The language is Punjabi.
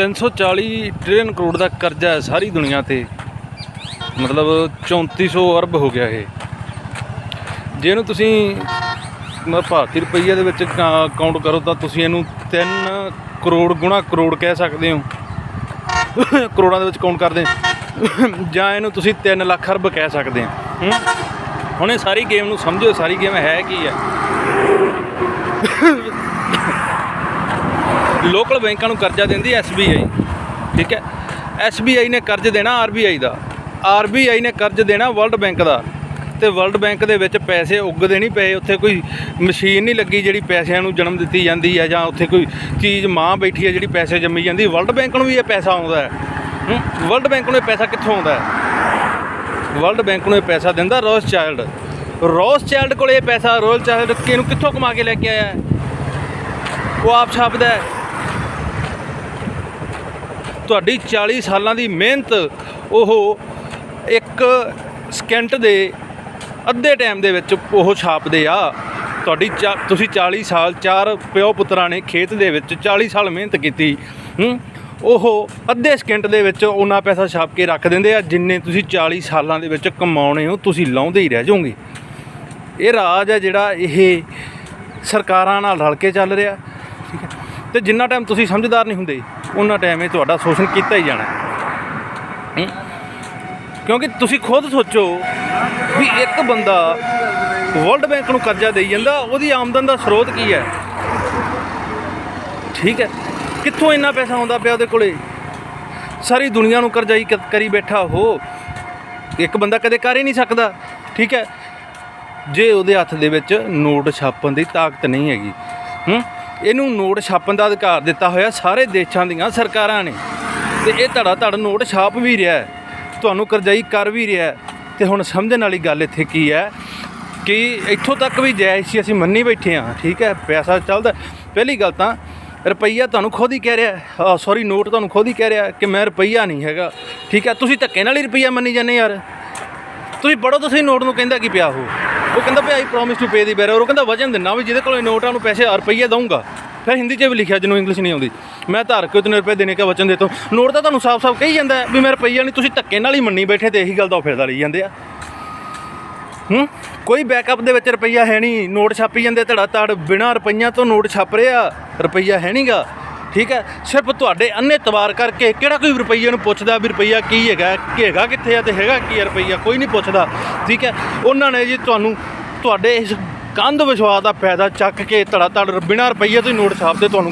340 ਟ੍ਰਿਲੀਅਨ ਕਰੋੜ ਦਾ ਕਰਜ਼ਾ ਹੈ ਸਾਰੀ ਦੁਨੀਆ ਤੇ। ਮਤਲਬ 3400 ਅਰਬ ਹੋ ਗਿਆ ਇਹ। ਜੇ ਇਹਨੂੰ ਤੁਸੀਂ ਮ- ਭਾਰਤੀ ਰੁਪਈਏ ਦੇ ਵਿੱਚ ਕਾਊਂਟ ਕਰੋ ਤਾਂ ਤੁਸੀਂ ਇਹਨੂੰ 3 ਕਰੋੜ ਗੁਣਾ ਕਰੋੜ ਕਹਿ ਸਕਦੇ ਹੋ। ਕਰੋੜਾਂ ਦੇ ਵਿੱਚ ਕਾਊਂਟ ਕਰਦੇ ਜਾਂ ਇਹਨੂੰ ਤੁਸੀਂ 3 ਲੱਖ ਅਰਬ ਕਹਿ ਸਕਦੇ ਹੋ। ਹੁਣ ਇਹ ਸਾਰੀ ਗੇਮ ਨੂੰ ਸਮਝੋ, ਸਾਰੀ ਗੇਮ ਹੈ ਕੀ ਹੈ? ਲੋਕਲ ਬੈਂਕਾਂ ਨੂੰ ਕਰਜ਼ਾ ਦਿੰਦੀ ਐਸਬੀਆਈ ਠੀਕ ਹੈ? ਐਸਬੀਆਈ ਨੇ ਕਰਜ਼ ਦੇਣਾ ਆਰਬੀਆਈ ਦਾ। ਆਰਬੀਆਈ ਨੇ ਕਰਜ਼ ਦੇਣਾ ਵਰਲਡ ਬੈਂਕ ਦਾ। ਤੇ ਵਰਲਡ ਬੈਂਕ ਦੇ ਵਿੱਚ ਪੈਸੇ ਉੱਗਦੇ ਨਹੀਂ ਪਏ। ਉੱਥੇ ਕੋਈ ਮਸ਼ੀਨ ਨਹੀਂ ਲੱਗੀ ਜਿਹੜੀ ਪੈਸਿਆਂ ਨੂੰ ਜਨਮ ਦਿੱਤੀ ਜਾਂਦੀ ਹੈ ਜਾਂ ਉੱਥੇ ਕੋਈ ਚੀਜ਼ ਮਾਂ ਬੈਠੀ ਹੈ ਜਿਹੜੀ ਪੈਸੇ ਜੰਮੀ ਜਾਂਦੀ। ਵਰਲਡ ਬੈਂਕ ਨੂੰ ਵੀ ਇਹ ਪੈਸਾ ਆਉਂਦਾ ਹੈ। ਵਰਲਡ ਬੈਂਕ ਨੂੰ ਇਹ ਪੈਸਾ ਕਿੱਥੋਂ ਆਉਂਦਾ ਹੈ? ਵਰਲਡ ਬੈਂਕ ਨੂੰ ਇਹ ਪੈਸਾ ਦਿੰਦਾ ਰੋਸ ਚਾਈਲਡ। ਰੋਸ ਚਾਈਲਡ ਕੋਲ ਇਹ ਪੈਸਾ ਰੋਸ ਚਾਈਲਡ ਕਿਹਨੂੰ ਕਿੱਥੋਂ ਕਮਾ ਕੇ ਲੈ ਕੇ ਆਇਆ ਹੈ? ਉਹ ਆਪ ਛਾਪਦਾ ਹੈ। ਤੁਹਾਡੀ 40 ਸਾਲਾਂ ਦੀ ਮਿਹਨਤ, ਉਹ ਇੱਕ ਸਕਿੰਟ ਦੇ ਅੱਧੇ ਟਾਈਮ ਦੇ ਵਿੱਚ ਉਹ ਛਾਪਦੇ ਆ। ਤੁਹਾਡੀ ਚਾ- ਤੁਸੀਂ 40 ਸਾਲ, ਚਾਰ ਪਿਓ ਪੁੱਤਰਾਂ ਨੇ ਖੇਤ ਦੇ ਵਿੱਚ 40 ਸਾਲ ਮਿਹਨਤ ਕੀਤੀ, ਹੂੰ? ਉਹ ਅੱਧੇ ਸਕਿੰਟ ਦੇ ਵਿੱਚ ਉਹਨਾਂ ਪੈਸਾ ਛਾਪ ਕੇ ਰੱਖ ਦਿੰਦੇ ਆ, ਜਿੰਨੇ ਤੁਸੀਂ 40 ਸਾਲਾਂ ਦੇ ਵਿੱਚ ਕਮਾਉਣੇ ਹੋ, ਤੁਸੀਂ ਲਾਉਂਦੇ ਹੀ ਰਹਿ ਜਾਓਗੇ। ਇਹ ਰਾਜ ਹੈ ਜਿਹੜਾ ਇਹ ਸਰਕਾਰਾਂ ਨਾਲ ਰਲ ਕੇ ਚੱਲ ਰਿਹਾ, ਠੀਕ ਹੈ? ਤੇ ਜਿੰਨਾ ਟਾਈਮ ਤੁਸੀਂ ਸਮਝਦਾਰ ਨਹੀਂ ਹੁੰਦੇ ਉਹਨਾਂ ਟਾਈਮ ਇਹ ਤੁਹਾਡਾ ਸ਼ੋਸ਼ਣ ਕੀਤਾ ਹੀ ਜਾਣਾ। ਕਿਉਂਕਿ ਤੁਸੀਂ ਖੁਦ ਸੋਚੋ ਵੀ ਇੱਕ ਬੰਦਾ ਵਰਲਡ ਬੈਂਕ ਨੂੰ ਕਰਜ਼ਾ ਦੇਈ ਜਾਂਦਾ, ਉਹਦੀ ਆਮਦਨ ਦਾ ਸਰੋਤ ਕੀ ਹੈ? ਠੀਕ ਹੈ। ਕਿੱਥੋਂ ਇੰਨਾ ਪੈਸਾ ਆਉਂਦਾ ਪਿਆ ਉਹਦੇ ਕੋਲੇ? ਸਾਰੀ ਦੁਨੀਆ ਨੂੰ ਕਰਜ਼ਾਈ ਕ- ਕਰੀ ਬੈਠਾ ਹੋ। ਇੱਕ ਬੰਦਾ ਕਦੇ ਕਰ ਹੀ ਨਹੀਂ ਸਕਦਾ। ਠੀਕ ਹੈ। ਜੇ ਉਹਦੇ ਹੱਥ ਦੇ ਵਿੱਚ ਨੋਟ ਛਾਪਣ ਦੀ ਤਾਕਤ ਨਹੀਂ ਹੈਗੀ, ਹੂੰ? ਇਹਨੂੰ ਨੋਟ ਛਾਪਣ ਦਾ ਅਧਿਕਾਰ ਦਿੱਤਾ ਹੋਇਆ ਸਾਰੇ ਦੇਸ਼ਾਂ ਦੀਆਂ ਸਰਕਾਰਾਂ ਨੇ। ਤੇ ਇਹ ਧੜਾ ਧੜ ਨੋਟ ਛਾਪ ਵੀ ਰਿਹਾ ਹੈ। ਤੁਹਾਨੂੰ ਕਰਜ਼ਾਈ ਕਰ ਵੀ ਰਿਹਾ ਹੈ। ਤੇ ਹੁਣ ਸਮਝਣ ਵਾਲੀ ਗੱਲ ਇੱਥੇ ਕੀ ਹੈ ਕਿ ਇੱਥੋਂ ਤੱਕ ਵੀ ਜਾਇਜ਼ ਸੀ, ਅਸੀਂ ਮੰਨੀ ਬੈਠੇ ਹਾਂ, ਠੀਕ ਹੈ? ਪੈਸਾ ਚੱਲਦਾ। ਪਹਿਲੀ ਗੱਲ ਤਾਂ ਰੁਪਈਆ ਤੁਹਾਨੂੰ ਖੁਦ ਹੀ ਕਹਿ ਰਿਹਾ ਸੌਰੀ ਨੋਟ ਤੁਹਾਨੂੰ ਖੁਦ ਹੀ ਕਹਿ ਰਿਹਾ ਕਿ ਮੈਂ ਰੁਪਈਆ ਨਹੀਂ ਹੈਗਾ, ਠੀਕ ਹੈ? ਤੁਸੀਂ ਧੱਕੇ ਨਾਲ ਹੀ ਰੁਪਈਆ ਮੰਨੀ ਜਾਂਦੇ ਯਾਰ। ਤੁਸੀਂ ਪੜੋ ਤੁਸੀਂ ਨੋਟ ਨੂੰ ਕਹਿੰਦਾ ਕੀ ਪਿਆ ਹੋ ਉਹ ਕਹਿੰਦਾ ਪਿਆ ਆਈ ਪ੍ਰੋਮਿਸ ਟੂ ਪੇ ਦੀ ਬੈਰਰ ਉਹ ਕਹਿੰਦਾ ਵਜਨ ਦਿੰਨਾ ਵੀ ਜਿਹਦੇ ਕੋਲ ਨੋਟਾਂ ਨੂੰ ਪੈਸੇ ਰੁਪਈਆ ਦਊਂਗਾ। ਫਿਰ ਹਿੰਦੀ 'ਚ ਵੀ ਲਿਖਿਆ, ਜਿਹਨੂੰ ਇੰਗਲਿਸ਼ ਨਹੀਂ ਆਉਂਦੀ। ਮੈਂ ਧਾਰ ਕੇ ਉਤਨੇ ਰੁਪਏ ਦੇਣੇ ਕਾ ਵਚਨ ਦੇ ਤੋਂ ਨੋਟ ਤਾਂ ਤੁਹਾਨੂੰ ਸਾਫ਼-ਸਾਫ਼ ਕਹੀ ਜਾਂਦਾ ਵੀ ਮੈਂ ਰੁਪਈਆ ਨਹੀਂ, ਤੁਸੀਂ ਧੱਕੇ ਨਾਲ ਹੀ ਮੰਨੀ ਬੈਠੇ ਤੇ ਇਹੀ ਗੱਲ ਦਾ ਉਹ ਫਿਰਦਾ ਲਈ ਜਾਂਦੇ ਆ। ਹੂੰ? ਕੋਈ ਬੈਕਅਪ ਦੇ ਵਿੱਚ ਰੁਪਈਆ ਹੈ ਨਹੀਂ। ਨੋਟ ਛਾਪੀ ਜਾਂਦੇ ਧੜਾ ਧੜ। ਬਿਨਾਂ ਰੁਪਈਆ ਤੋਂ ਨੋਟ ਛਾਪ ਰਿਹਾ, ਰੁਪਈਆ ਹੈ ਨਹੀਂਗਾ। ਠੀਕ ਹੈ? ਸਿਰਫ ਤੁਹਾਡੇ ਅੰਨੇ ਤਵਾਰ ਕਰਕੇ ਕਿਹੜਾ ਕੋਈ ਰੁਪਈਏ ਨੂੰ ਪੁੱਛਦਾ ਵੀ ਰੁਪਈਆ ਕੀ ਹੈਗਾ ਹੈਗਾ ਕਿੱਥੇ ਆ ਤੇ ਹੈਗਾ ਕੀ ਹੈ ਰੁਪਈਆ? ਕੋਈ ਨਹੀਂ ਪੁੱਛਦਾ। ਠੀਕ ਹੈ? ਉਹਨਾਂ ਨੇ ਜੀ ਤੁਹਾਨੂੰ ਤੁਹਾਡੇ ਇਸ ਕੰਧ ਵਿਸ਼ਵਾਸ ਦਾ ਫਾਇਦਾ ਚੱਕ ਕੇ ਧੜਾ ਧੜ ਬਿਨਾਂ ਰੁਪਈਏ ਤੋਂ ਨੋਟ ਛਾਪਦੇ ਤੁਹਾਨੂੰ